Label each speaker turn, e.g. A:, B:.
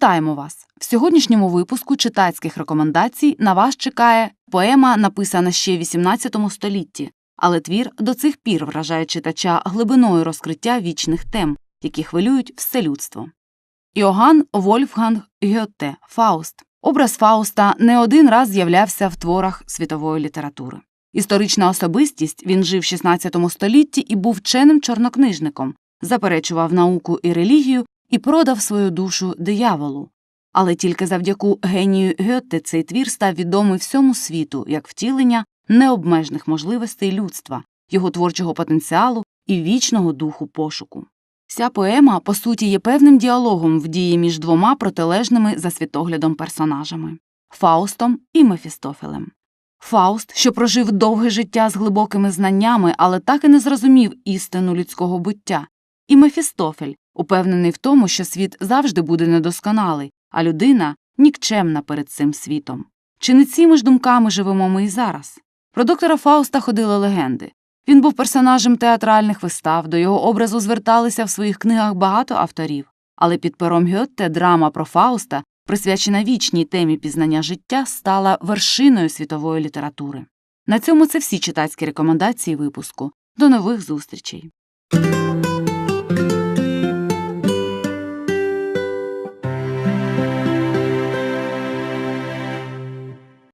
A: Вітаємо вас! В сьогоднішньому випуску читацьких рекомендацій на вас чекає поема, написана ще в XVIII столітті, але твір до цих пір вражає читача глибиною розкриття вічних тем, які хвилюють все людство. Іоганн Вольфганг Гьотте Фауст. Образ Фауста не один раз з'являвся в творах світової літератури. Історична особистість він жив в XVI столітті і був вченим чорнокнижником, заперечував науку і релігію і продав свою душу дияволу. Але тільки завдяки генію Гьотте цей твір став відомий всьому світу як втілення необмежних можливостей людства, його творчого потенціалу і вічного духу пошуку. Ця поема, по суті, є певним діалогом в дії між двома протилежними за світоглядом персонажами Фаустом і Мефістофелем. Фауст, що прожив довге життя з глибокими знаннями, але так і не зрозумів істину людського буття, і Мефістофель, упевнений в тому, що світ завжди буде недосконалий, а людина нікчемна перед цим світом. Чи не цими ж думками живемо ми і зараз? Про доктора Фауста ходили легенди. Він був персонажем театральних вистав, до його образу зверталися в своїх книгах багато авторів, але під пером Гьотте драма про Фауста, присвячена вічній темі пізнання життя, стала вершиною світової літератури. На цьому це всі читацькі рекомендації випуску. До нових зустрічей.